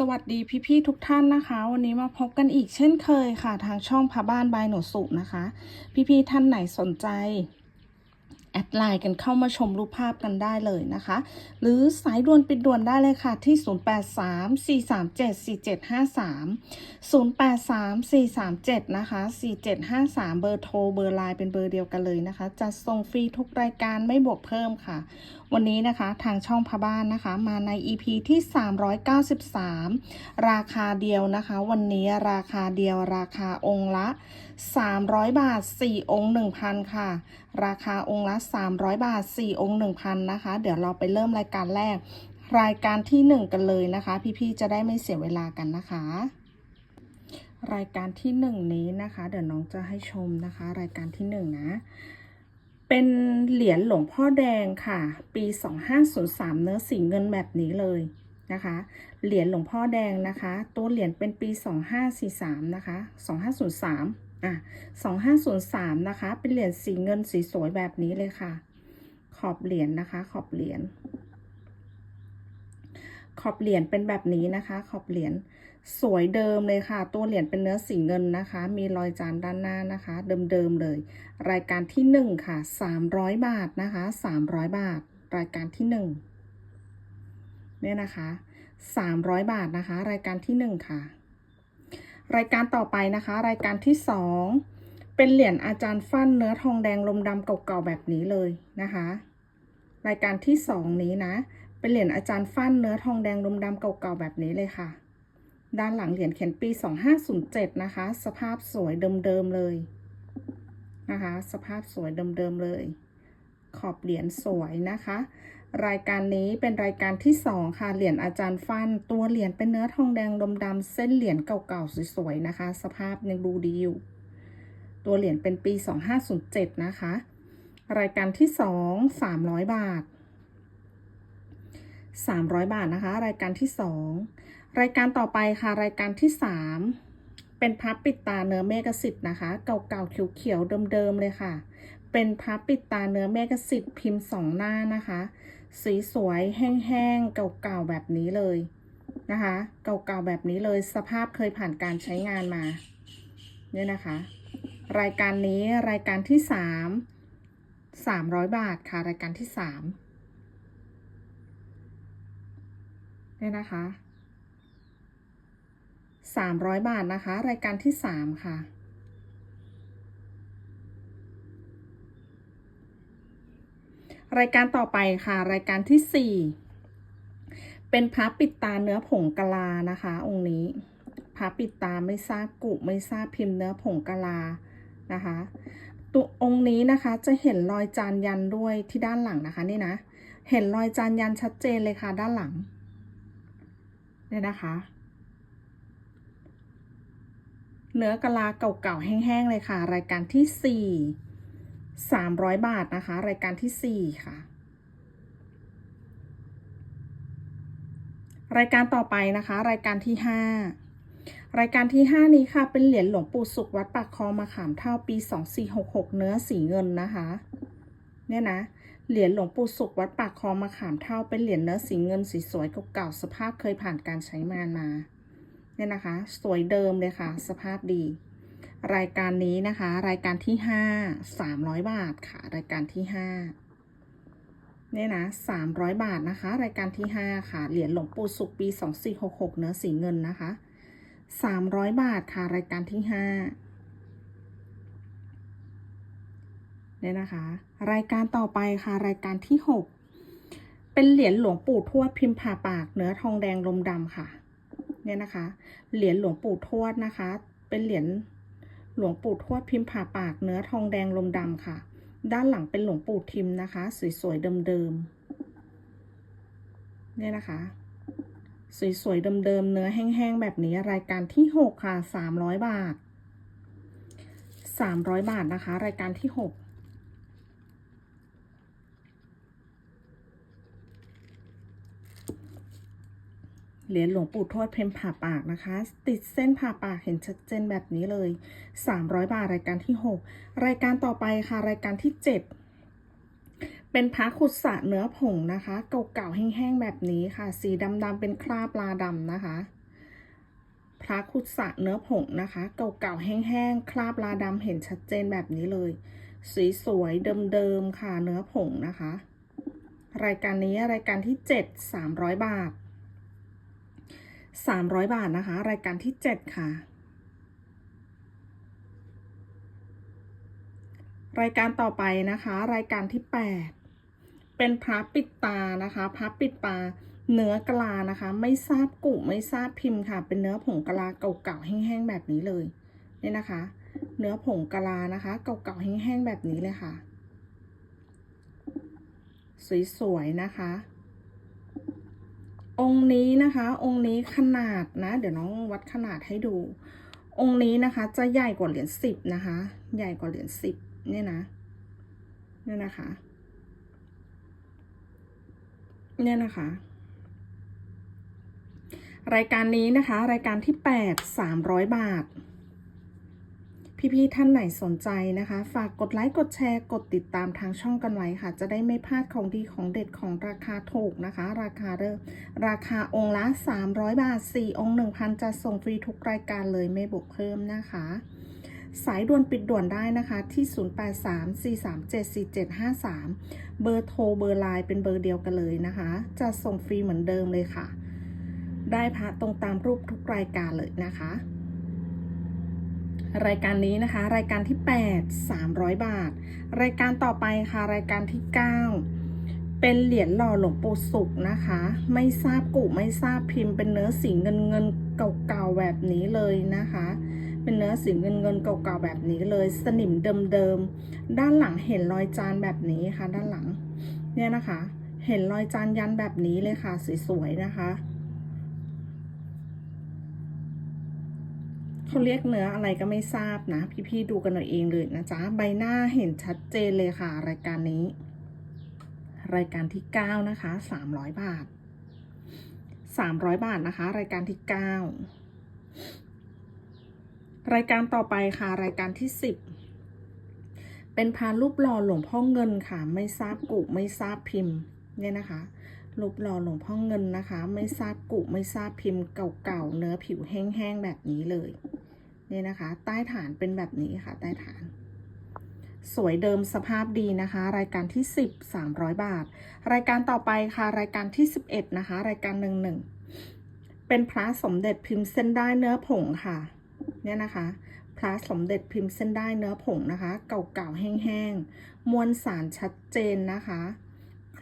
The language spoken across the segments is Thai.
สวัสดีพี่ๆทุกท่านนะคะ วันนี้มาพบกันอีกเช่นเคยค่ะ ทางช่องพาบ้านบายหนูสุนะคะ พี่ๆท่านไหนสนใจ แอดไลน์กันเข้ามาชมรูปภาพกันได้เลยนะคะ หรือสายด่วนปิดด่วนได้เลยค่ะที่ 0834374453 083437นะคะ4753 เบอร์โทรเบอร์ไลน์เป็นเบอร์เดียวกันเลยนะคะ จะส่งฟรีทุกรายการไม่บวกเพิ่มค่ะวันนี้นะคะทางช่องพาบ้านนะคะ มาใน EP ที่ 393 ราคาเดียวนะคะ วันนี้ราคาเดียวราคาองค์ละ 300 บาท 4 องค์ 1,000 ค่ะ ราคาองค์ละ 300 บาท 4 องค์ 1,000 นะคะ เดี๋ยวเราไปเริ่มรายการแรก รายการที่ 1 กันเลยนะคะ พี่ๆจะได้ไม่เสียเวลากันนะคะรายการที่ 1 นี้นะคะ เดี๋ยวน้องจะให้ชมนะคะ รายการที่ 1 นะ เป็นเหรียญหลวงพ่อแดงค่ะ ปี 2503 เนื้อสีเงินแบบนี้เลยนะคะ เหรียญหลวงพ่อแดงนะคะ ตัวเหรียญเป็นปี 2543 นะคะ 2503 อะ 2503 นะคะ เป็นเหรียญสีเงินสีสวยแบบนี้เลยค่ะ ขอบเหรียญนะคะ ขอบเหรียญ ขอบเหรียญเป็นแบบนี้นะคะ ขอบเหรียญสวยเดิมเลยค่ะ ตัวเหรียญเป็นเนื้อสีเงินนะคะ มีรอยจานด้านหน้านะคะ เดิมๆเลย รายการที่หนึ่งค่ะสามร้อยบาทนะคะสามร้อยบาท รายการที่หนึ่งเนี่ยนะคะสามร้อยบาทนะคะ รายการที่หนึ่งค่ะ รายการต่อไปนะคะ รายการที่สองเป็นเหรียญอาจารย์ฟั่นเนื้อทองแดงลมดำเก่าๆแบบนี้เลยนะคะ รายการที่สองนี้นะ เป็นเหรียญอาจารย์ฟั่นเนื้อทองแดงลมดำเก่าๆแบบนี้เลยค่ะ ด้านหลังเหรียญเขียนปี 2507 นะคะ สภาพสวยเดิมๆเลยนะคะ สภาพสวยเดิมๆเลย ขอบเหรียญสวยนะคะ รายการนี้เป็นรายการที่ 2 ค่ะ เหรียญอาจารย์ฟัน ตัวเหรียญเป็นเนื้อทองแดงดำดำๆเส้นเหรียญเก่าๆสวยๆนะคะ สภาพยังดูดีอยู่ ตัวเหรียญเป็นปี 2507 นะคะ รายการที่ 2 300 บาท 300 บาทนะคะ รายการที่ 2 รายการต่อไปค่ะ รายการที่ 3 เป็นพับปิดตาเนื้อเมกสิทธ์นะคะ เก่าๆเขียวๆเดิมๆเลยค่ะ เป็นพับปิดตาเนื้อเมกสิทธ์พิมพ์สองหน้านะคะ สีสวยแห้งๆเก่าๆแบบนี้เลยนะคะ เก่าๆแบบนี้เลยสภาพเคยผ่านการใช้งานมาเนี่ยนะคะ รายการนี้รายการที่ 3 300 บาทค่ะ รายการที่ 3 เนี่ยนะคะสามร้อยบาทนะคะ รายการที่สามค่ะ รายการต่อไปค่ะ รายการที่สี่เป็นพับปิดตาเนื้อผงกะลานะคะ องค์นี้พับปิดตาไม่ทราบกุไม่ทราบพิมพ์เนื้อผงกะลานะคะตัวองค์นี้นะคะจะเห็นรอยจานยันด้วยที่ด้านหลังนะคะนี่นะ เห็นรอยจานยันชัดเจนเลยค่ะด้านหลัง เนี่ยนะคะ เนื้อกะลาเก่าๆแห้งๆเลยค่ะ รายการที่สี่สามร้อยบาทนะคะ รายการที่สี่ค่ะ รายการต่อไปนะคะ รายการที่ห้ารายการที่ห้านี้ค่ะ เป็นเหรียญหลวงปู่สุขวัดปากคลองมาขามเท่าปีสองสี่หกหกเนื้อสีเงินนะคะ เนี่ยนะ เหรียญหลวงปู่สุขวัดปากคลองมาขามเท่าเป็นเหรียญเนื้อสีเงินสีสวยเก่าๆสภาพเคยผ่านการใช้งานมาเนี่ยนะคะ สวยเดิมเลยค่ะ สภาพดี รายการนี้นะคะ รายการที่ห้าสามร้อยบาทค่ะ รายการที่ห้าเนี่ยนะสามร้อยบาทนะคะ รายการที่ห้าค่ะ เหรียญหลวงปู่สุขปีสองสี่หกหกเนื้อสีเงินนะคะสามร้อยบาทค่ะ รายการที่ห้า เนี่ยนะคะ รายการต่อไปค่ะ รายการที่ 6 เป็นเหรียญหลวงปู่ทวดพิมพ์ผ่าปากเนื้อทองแดงลมดำค่ะ เนี่ยนะคะ เหรียญหลวงปู่ทวดนะคะ เป็นเหรียญหลวงปู่ทวดพิมพ์ผ่าปากเนื้อทองแดงลมดำค่ะ ด้านหลังเป็นหลวงปู่ทิมนะคะ สวยๆเดิมๆเนี่ยนะคะ สวยๆเดิมๆเนื้อแห้งๆแบบนี้รายการที่ 6 ค่ะ 300 บาท 300 บาทนะคะ รายการที่ 6 เหรียญหลวงปู่ทวดเพมผ่าปากนะคะ ติดเส้นผ่าปากเห็นชัดเจนแบบนี้เลย 300 บาทรายการที่ 6 รายการต่อไปค่ะรายการที่ 7 เป็นพระขุดสะเนื้อผงนะคะ เก่าๆแห้งๆแบบนี้ค่ะ สีดำๆเป็นคราบลาดำนะคะพระคุดสะเนื้อผงนะคะ เก่าๆแห้งๆคราบลาดำเห็นชัดเจนแบบนี้เลยสีสวยเดิมๆค่ะเนื้อผงนะคะ รายการนี้รายการที่เจ็ดสามร้อยบาท สามร้อยบาทนะคะ รายการที่เจ็ดค่ะ รายการต่อไปนะคะ รายการที่แปดเป็นพระปิดตานะคะพระปิดตาเนื้อกลานะคะ ไม่ทราบกุไม่ทราบพิมพ์ค่ะ เป็นเนื้อผงกะลาเก่าๆแห้งๆแบบนี้เลยนี่นะคะ เนื้อผงกะลานะคะ เก่าๆแห้งๆแบบนี้เลยค่ะ สวยๆนะคะ องค์นี้นะคะ องค์นี้ขนาดนะ เดี๋ยวน้องวัดขนาดให้ดู องค์นี้นะคะ จะใหญ่กว่าเหรียญสิบนะคะ ใหญ่กว่าเหรียญสิบเนี่ยนะเนี่ยนะคะ เนี่ยนะคะ รายการนี้นะคะ รายการที่แปดสามร้อยบาท พี่ๆท่านไหนสนใจนะคะ ฝากกดไลค์กดแชร์กดติดตามทางช่องกันไว้ค่ะ จะได้ไม่พลาดของดีของเด็ดของราคาถูกนะคะ ราคาเริ่มราคาองค์ละ 300 บาท 4 องค์ 1,000 จะส่งฟรีทุกรายการเลยไม่บวกเพิ่มนะคะสายด่วนปิดด่วนได้นะคะที่ 0834374753 เบอร์โทรเบอร์ไลน์เป็นเบอร์เดียวกันเลยนะคะ จะส่งฟรีเหมือนเดิมเลยค่ะ ได้พระตรงตามรูปทุกรายการเลยนะคะ รายการนี้นะคะ รายการที่ 8 300 บาท รายการต่อไปค่ะ รายการที่ 9 เป็นเหรียญหล่อหลวงปู่สุขนะคะ ไม่ทราบกุไม่ทราบพิมพ์ เป็นเนื้อสีเงินเงินเก่าๆแบบนี้เลยนะคะ เป็นเนื้อสีเงินเงินเก่าๆแบบนี้เลย สนิมเดิมๆ ด้านหลังเห็นรอยจานแบบนี้ค่ะ ด้านหลัง เนี่ยนะคะ เห็นรอยจานยันแบบนี้เลยค่ะ สวยๆนะคะ เขาเรียกเนื้ออะไรก็ไม่ทราบนะ พี่ๆดูกันเอาเองเลยนะจ๊ะ ใบหน้าเห็นชัดเจนเลยค่ะ รายการนี้ รายการที่เก้านะคะสามร้อยบาทสามร้อยบาทนะคะ รายการที่เก้ารายการต่อไปค่ะ รายการที่สิบเป็นพานรูปหล่อหลวงพ่อเงินค่ะ ไม่ทราบกุไม่ทราบพิมพ์เนี่ยนะคะ รูปหล่อหลวงพ่อเงินนะคะ ไม่ทราบกุไม่ทราบพิมพ์เก่าๆเนื้อผิวแห้งๆแบบนี้เลยเนี่ยนะคะ ใต้ฐานเป็นแบบนี้ค่ะ ใต้ฐาน สวยเดิมสภาพดีนะคะ รายการที่ 10 300 บาท รายการต่อไปค่ะ รายการที่ 11 นะคะ รายการหนึ่งหนึ่งเป็นพระสมเด็จพิมพ์เส้นได้เนื้อผงค่ะเนี่ยนะคะพระสมเด็จพิมพ์เส้นได้เนื้อผงนะคะ เก่าๆแห้งๆมวลสารชัดเจนนะคะ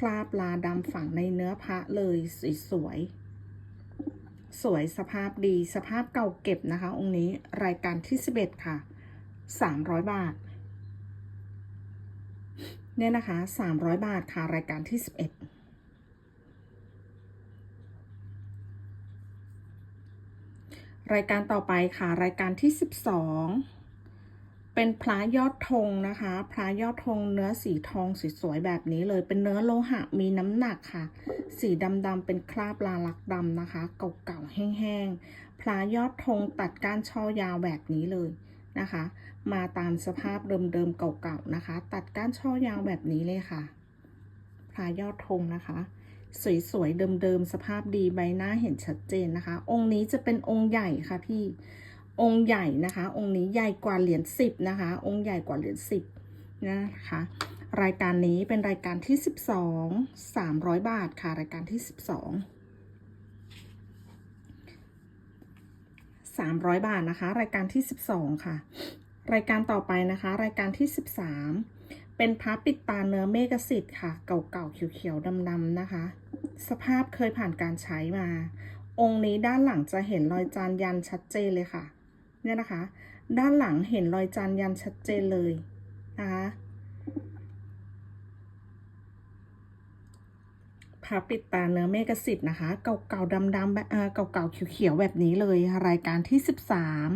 ราบลาดำฝังในเนื้อพระเลยสวยๆสวยสภาพดีสภาพเก่าเก็บนะคะ องค์นี้รายการที่ 11 ค่ะ 300 บาท เนี่ยนะคะ 300 บาทค่ะ รายการที่ 11รายการต่อไปค่ะ รายการที่ 12 เป็นพระยอดธงนะคะพระยอดธงเนื้อสีทองสีสวยแบบนี้เลย เป็นเนื้อโลหะมีน้ำหนักค่ะ สีดำๆเป็นคราบลาลักดำนะคะ เก่าๆแห้งๆพระยอดธงตัดก้านช่อยาวแบบนี้เลยนะคะ มาตามสภาพเดิมๆเก่าๆนะคะ ตัดก้านช่อยาวแบบนี้เลยค่ะพระยอดธงนะคะสวยๆเดิมๆสภาพดีใบหน้าเห็นชัดเจนนะคะ องค์นี้จะเป็นองค์ใหญ่ค่ะพี่ องค์ใหญ่นะคะ องค์นี้ใหญ่กว่าเหรียญสิบนะคะ องค์ใหญ่กว่าเหรียญสิบนะคะ รายการนี้เป็นรายการที่สิบสองสามร้อยบาทค่ะ รายการที่สิบสองสามร้อยบาทนะคะ รายการที่สิบสองค่ะ รายการต่อไปนะคะ รายการที่สิบสามเป็นพระปิดตาเนื้อเมกสิทธิ์ค่ะ เก่าๆเขียวๆดำๆนะคะ สภาพเคยผ่านการใช้มา องค์นี้ด้านหลังจะเห็นรอยจานยันชัดเจนเลยค่ะ เนี่ยนะคะ ด้านหลังเห็นรอยจานยันชัดเจนเลยนะคะพระปิดตาเนื้อเมกสิทธิ์นะคะ เก่าๆดำๆแบบเออเก่าๆเขียวๆแบบนี้เลย รายการที่สิบสาม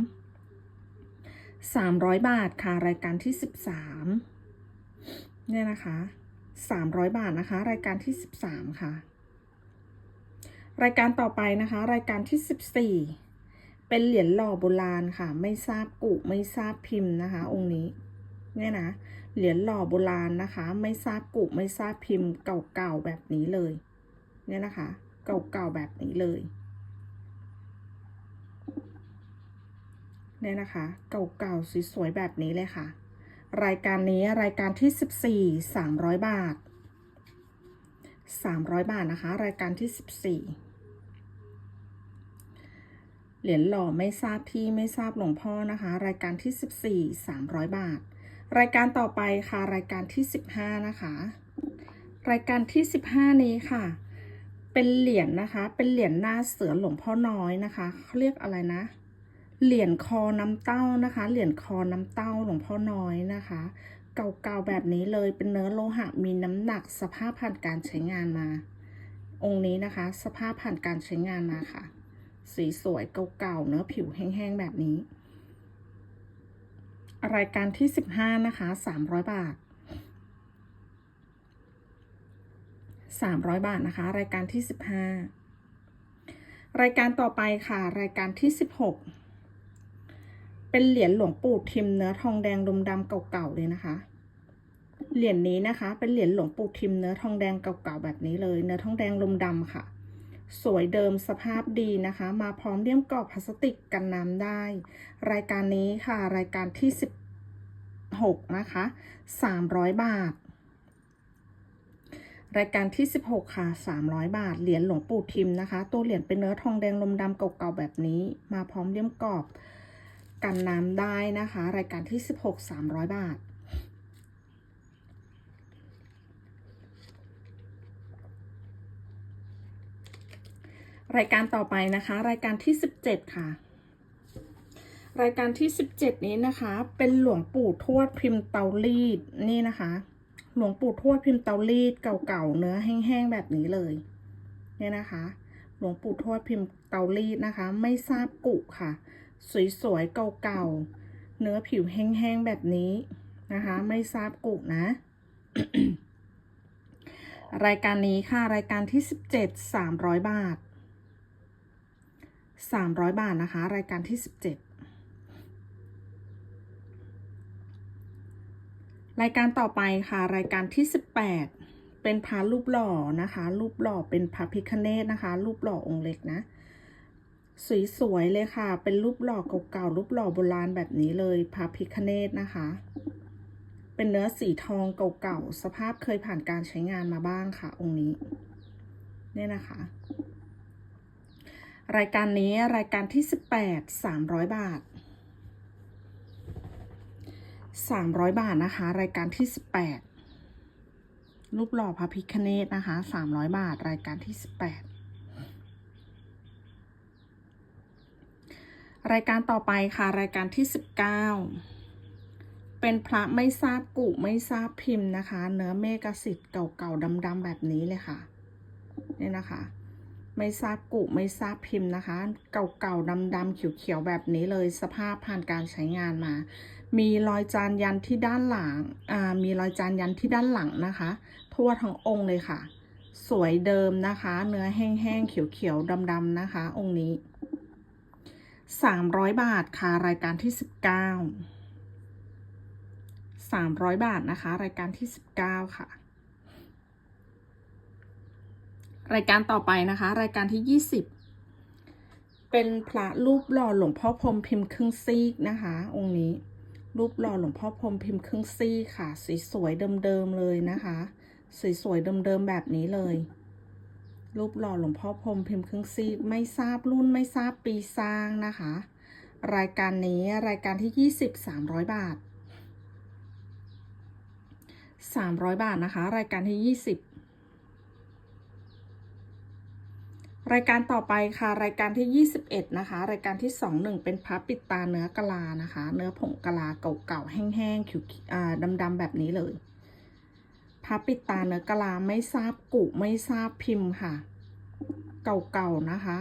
สามร้อยบาทค่ะ รายการที่สิบสามเนี่ยนะคะสามร้อยบาทนะคะ รายการที่สิบสามค่ะ รายการต่อไปนะคะ รายการที่สิบสี่ เป็นเหรียญหล่อโบราณค่ะ ไม่ทราบกุไม่ทราบพิมพ์นะคะ องค์นี้เนี่ยนะเหรียญหล่อโบราณนะคะ ไม่ทราบกุไม่ทราบพิมพ์เก่าๆแบบนี้เลย เนี่ยนะคะ เก่าๆแบบนี้เลยเนี่ยนะคะ เก่าๆสวยๆแบบนี้เลยค่ะ รายการนี้รายการที่ 14 300 บาท 300 บาทนะคะ รายการที่ 14 เหรียญหล่อไม่ทราบที่ไม่ทราบหลวงพ่อนะคะ รายการที่ 14 300 บาท รายการต่อไปค่ะรายการที่ 15 นะคะ รายการที่ 15 นี้ค่ะ เป็นเหรียญนะคะ เป็นเหรียญหน้าเสือหลวงพ่อน้อยนะคะเขาเรียกอะไรนะ เหรียญคอน้ำเต้านะคะ เหรียญคอน้ำเต้าหลวงพ่อน้อยนะคะ เก่าๆแบบนี้เลยเป็นเนื้อโลหะมีน้ำหนักสภาพผ่านการใช้งานมา องค์นี้นะคะ สภาพผ่านการใช้งานมาค่ะ สีสวยเก่าๆเนื้อผิวแห้งๆแบบนี้ รายการที่15นะคะ300บาท300บาทนะคะ รายการที่15รายการต่อไปค่ะ รายการที่16เป็นเหรียญหลวงปู่ทิมเนื้อทองแดงดมดำเก่าๆเลยนะคะเหรียญนี้นะคะ เป็นเหรียญหลวงปู่ทิมเนื้อทองแดงเก่าๆแบบนี้เลย เนื้อทองแดงลมดำค่ะ สวยเดิมสภาพดีนะคะ มาพร้อมเลี่ยมกรอบพลาสติกกันน้ำได้ รายการนี้ค่ะ รายการที่ 16 นะคะ 300 บาท รายการที่ 16 ค่ะ 300 บาท เหรียญหลวงปู่ทิมนะคะ ตัวเหรียญเป็นเนื้อทองแดงลมดำเก่าๆแบบนี้ มาพร้อมเลี่ยมกรอบกันน้ำได้นะคะ รายการที่ 16 300 บาท รายการต่อไปนะคะ รายการที่ 17 ค่ะ รายการที่ 17 นี้นะคะ เป็นหลวงปู่ทวดพิมพ์เตารีดนี่นะคะ หลวงปู่ทวดพิมพ์เตารีดเก่าๆเนื้อแห้งๆแบบนี้เลยเนี่ยนะคะ หลวงปู่ทวดพิมพ์เตารีดนะคะ ไม่ทราบกุค่ะ สวยๆเก่าๆเนื้อผิวแห้งๆแบบนี้นะคะ ไม่ทราบกุนะรายการนี้ค่ะ รายการที่ 17 300 บาท 300 บาทนะคะ รายการที่ 17 รายการต่อไปค่ะ รายการที่ 18 เป็นพระรูปหล่อนะคะ รูปหล่อเป็นพระพิคเนตนะคะ รูปหล่อองค์เล็กนะสวยๆเลยค่ะ เป็นรูปหล่อเก่าๆ รูปหล่อโบราณแบบนี้เลยพระพิคเนตนะคะ เป็นเนื้อสีทองเก่าๆ สภาพเคยผ่านการใช้งานมาบ้างค่ะ องค์นี้ เนี่ยนะคะ รายการนี้รายการที่ 18 300 บาท 300 บาทนะคะ รายการที่ 18 รูปหล่อพระพิคเนตนะคะ 300 บาท รายการที่ 18 รายการต่อไปค่ะ รายการที่ 19 เป็นพระไม่ทราบกุไม่ทราบพิมพ์นะคะ เนื้อเมกสิทธิ์เก่าๆดำๆแบบนี้เลยค่ะ นี่นะคะ ไม่ทราบกุไม่ทราบพิมพ์นะคะ เก่าๆดำๆเขียวๆแบบนี้เลยสภาพผ่านการใช้งานมา มีรอยจานยันที่ด้านหลังอ่ามีรอยจานยันที่ด้านหลังนะคะ ทั่วทั้งองค์เลยค่ะ สวยเดิมนะคะ เนื้อแห้งๆเขียวๆดำๆนะคะ องค์นี้ 300 บาทค่ะรายการที่ 19 300 บาทนะคะ รายการที่ 19 ค่ะ รายการต่อไปนะคะ รายการที่ 20 เป็นพระรูปหล่อหลวงพ่อพรมพิมพ์ครึ่งซีกนะคะ องค์นี้ รูปหล่อหลวงพ่อพรมพิมพ์ครึ่งซีกค่ะสสวยเดิมๆเลยนะคะสวยเดิมๆแบบนี้เลย รูปหล่อหลวงพ่อพรมพิมพ์ครึ่งซีกไม่ทราบรุ่นไม่ทราบปีสร้างนะคะ รายการนี้รายการที่ 20 300 บาท 300 บาทนะคะ รายการที่ 20 รายการต่อไปค่ะรายการที่ 21 นะคะ รายการที่ 21 เป็นพับปิดตาเนื้อกะลานะคะ เนื้อผงกะลาเก่าๆแห้งๆขิวอ่าดำๆแบบนี้เลยพับปิดตาเนื้อกะลาไม่ทราบกุไม่ทราบพิมพ์ค่ะ เก่าๆนะคะ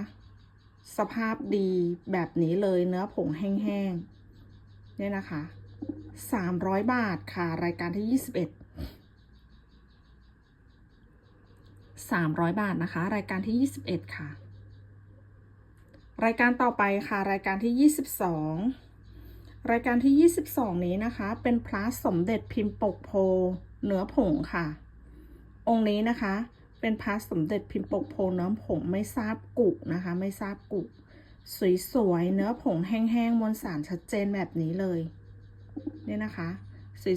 สภาพดีแบบนี้เลยเนื้อผงแห้งๆเนี่ยนะคะ 300 บาทค่ะ รายการที่ 21 300 บาทนะคะ รายการที่ 21 ค่ะ รายการต่อไปค่ะรายการที่ 22 รายการที่ 22 นี้นะคะ เป็นพระสมเด็จพิมพ์ปกโพเนื้อผงค่ะ องค์นี้นะคะ เป็นพระสมเด็จพิมพ์ปกโพเนื้อผงไม่ทราบกุนะคะ ไม่ทราบกุสวยๆเนื้อผงแห้งๆมวลสารชัดเจนแบบนี้เลย เนี่ยนะคะ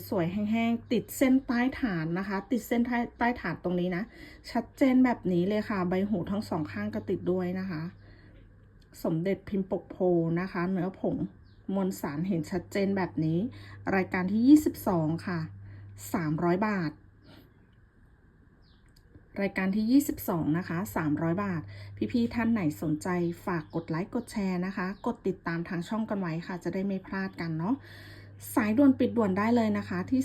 สวยๆ แห้งๆ ติดเส้นใต้ฐานนะคะ ติดเส้นใต้ใต้ฐานตรงนี้นะ ชัดเจนแบบนี้เลยค่ะ ใบหูทั้งสองข้างก็ติดด้วยนะคะ สมเด็จพิมพ์ปกโพนะคะ เนื้อผงมวลสารเห็นชัดเจนแบบนี้ รายการที่ 22 ค่ะ 300 บาท รายการที่ 22 นะคะ 300 บาท พี่ๆท่านไหนสนใจฝากกดไลค์ กดแชร์นะคะ กดติดตามทางช่องกันไว้ค่ะ จะได้ไม่พลาดกันเนาะ สายด่วนปิดด่วนได้เลยนะคะ ที่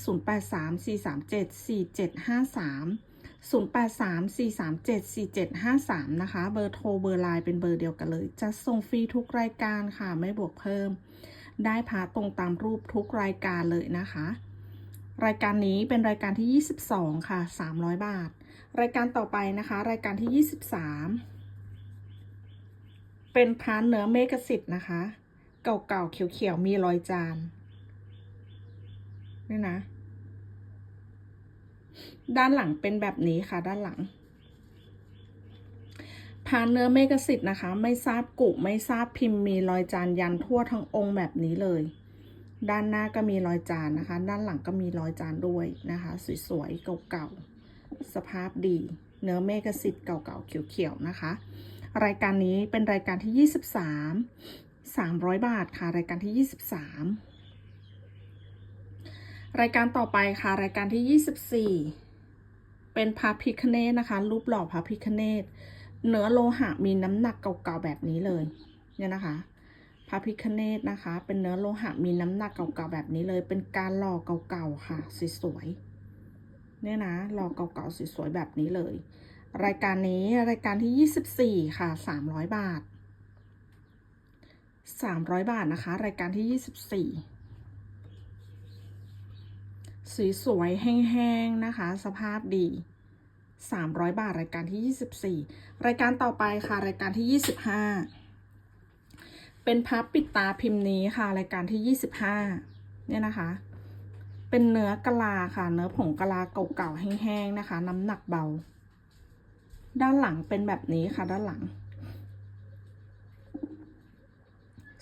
0834374753 0834374753 นะคะ เบอร์โทรเบอร์ไลน์เป็นเบอร์เดียวกันเลย จะส่งฟรีทุกรายการค่ะ ไม่บวกเพิ่ม ได้พาตรงตามรูปทุกรายการเลยนะคะ รายการนี้เป็นรายการที่ 22 ค่ะ 300 บาท รายการต่อไปนะคะ รายการที่ 23 เป็นพานเนื้อเมกสิทธิ์นะคะ เก่าๆเขียวๆมีรอยจาน นี่นะ ด้านหลังเป็นแบบนี้ค่ะ ด้านหลังพานเนื้อเมกสิทธิ์นะคะ ไม่ทราบกุไม่ทราบพิมพ์มีรอยจานยันทั่วทั้งองค์แบบนี้เลย ด้านหน้าก็มีรอยจานนะคะ ด้านหลังก็มีรอยจานด้วยนะคะ สวยๆเก่าๆสภาพดี เนื้อเมกสิทธิ์เก่าๆเขียวๆนะคะ รายการนี้เป็นรายการที่ 23 300 บาทค่ะ รายการที่ 23 รายการต่อไปค่ะ รายการที่ 24 เป็นพระพิคเนตนะคะ รูปหล่อพระพิคเนตเนื้อโลหะมีน้ำหนักเก่าๆแบบนี้เลย เนี่ยนะคะพระพิคเนตนะคะ เป็นเนื้อโลหะมีน้ำหนักเก่าๆแบบนี้เลย เป็นการหล่อเก่าๆค่ะสวยๆเนี่ยนะหล่อเก่าๆสวยๆแบบนี้เลย รายการนี้รายการที่ 24 ค่ะ 300 บาท 300 บาทนะคะ รายการที่ 24 สีสวยแห้งๆนะคะ สภาพดี 300 บาทรายการที่ 24 รายการต่อไปค่ะรายการที่ 25 เป็นพับปิดตาพิมพ์นี้ค่ะรายการที่ 25 เนี่ยนะคะ เป็นเนื้อกะลาค่ะ เนื้อผงกะลาเก่าๆแห้งๆนะคะ น้ำหนักเบา ด้านหลังเป็นแบบนี้ค่ะด้านหลัง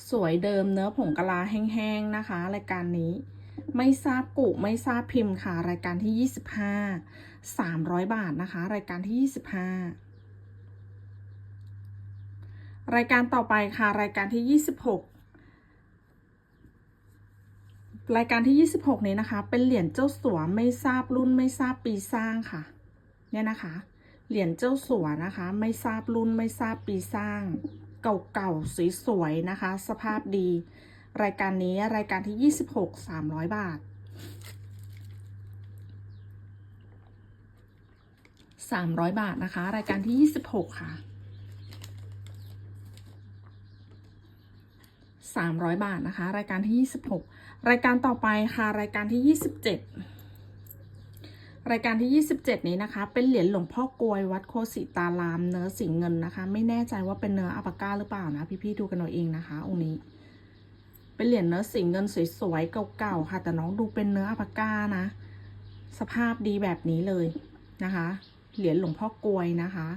สวยเดิมเนื้อผงกะลาแห้งๆนะคะ รายการนี้ ไม่ทราบกุไม่ทราบพิมพ์ค่ะ รายการที่ 25 300 บาทนะคะ รายการที่ 25 รายการต่อไปค่ะ รายการที่ 26 รายการที่ 26 นี้นะคะ เป็นเหรียญเจ้าสัวไม่ทราบรุ่นไม่ทราบปีสร้างค่ะ เนี่ยนะคะ เหรียญเจ้าสัวนะคะ ไม่ทราบรุ่นไม่ทราบปีสร้าง เก่าๆสวยๆนะคะ สภาพดี รายการนี้รายการที่ 26 300 บาท 300 บาทนะคะ รายการที่ 26 ค่ะ 300 บาทนะคะ รายการที่ 26 รายการต่อไปค่ะ รายการที่ 27 รายการที่ 27 นี้นะคะ เป็นเหรียญหลวงพ่อกวยวัดโคสิตารามเนื้อสีเงินนะคะ ไม่แน่ใจว่าเป็นเนื้ออัปก้าหรือเปล่านะ พี่ๆดูกันเอาเองนะคะองค์นี้ เป็นเหรียญเนื้อสีเงินสวยๆเก่าๆค่ะ แต่น้องดูเป็นเนื้ออัปาก้านะ สภาพดีแบบนี้เลยนะคะ เหรียญหลวงพ่อกวยนะคะ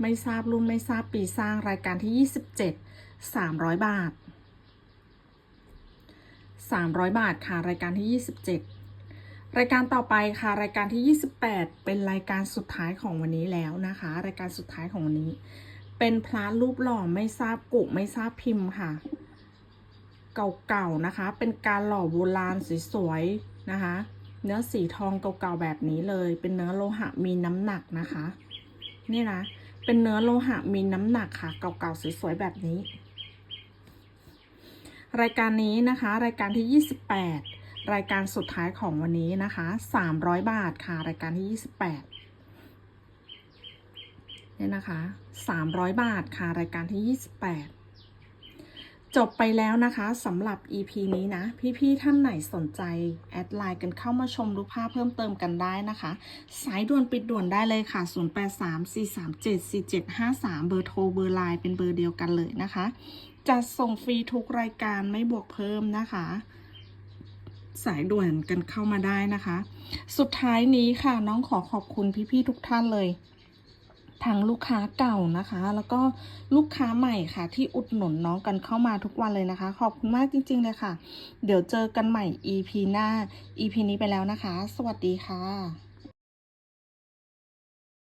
ไม่ทราบรุ่นไม่ทราบปีสร้างรายการที่ 27 300 บาท 300 บาทค่ะ รายการที่ 27 รายการต่อไปค่ะ รายการที่ 28 เป็นรายการสุดท้ายของวันนี้แล้วนะคะ รายการสุดท้ายของวันนี้ เป็นพระรูปหล่อไม่ทราบกุไม่ทราบพิมพ์ค่ะ เก่าๆนะคะ เป็นการหล่อโบราณสวยๆนะคะ เนื้อสีทองเก่าๆแบบนี้เลย เป็นเนื้อโลหะมีน้ำหนักนะคะ นี่นะ เป็นเนื้อโลหะมีน้ำหนักค่ะ เก่าๆสวยๆแบบนี้ รายการนี้นะคะ รายการที่ 28 รายการสุดท้ายของวันนี้นะคะ 300 บาทค่ะ รายการที่ 28เนี่ยนะคะ 300 บาทค่ะ รายการที่ 28 จบไปแล้วนะคะสำหรับ EP นี้นะ พี่ๆท่านไหนสนใจ แอดไลน์กันเข้ามาชมรูปภาพเพิ่มเติมกันได้นะคะ สายด่วนปิดด่วนได้เลยค่ะ 0834374753 เบอร์โทรเบอร์ไลน์เป็นเบอร์เดียวกันเลยนะคะ จะส่งฟรีทุกรายการไม่บวกเพิ่มนะคะ สายด่วนกันเข้ามาได้นะคะ สุดท้ายนี้ค่ะน้องขอขอบคุณพี่ๆทุกท่านเลย ทั้งลูกค้าเก่านะคะ แล้วก็ลูกค้าใหม่ค่ะ ที่อุดหนุนน้องกันเข้ามาทุกวันเลยนะคะ ขอบคุณมากจริง ๆ เลยค่ะ เดี๋ยวเจอกันใหม่ EP หน้า EP นี้ไปแล้วนะคะ สวัสดีค่ะ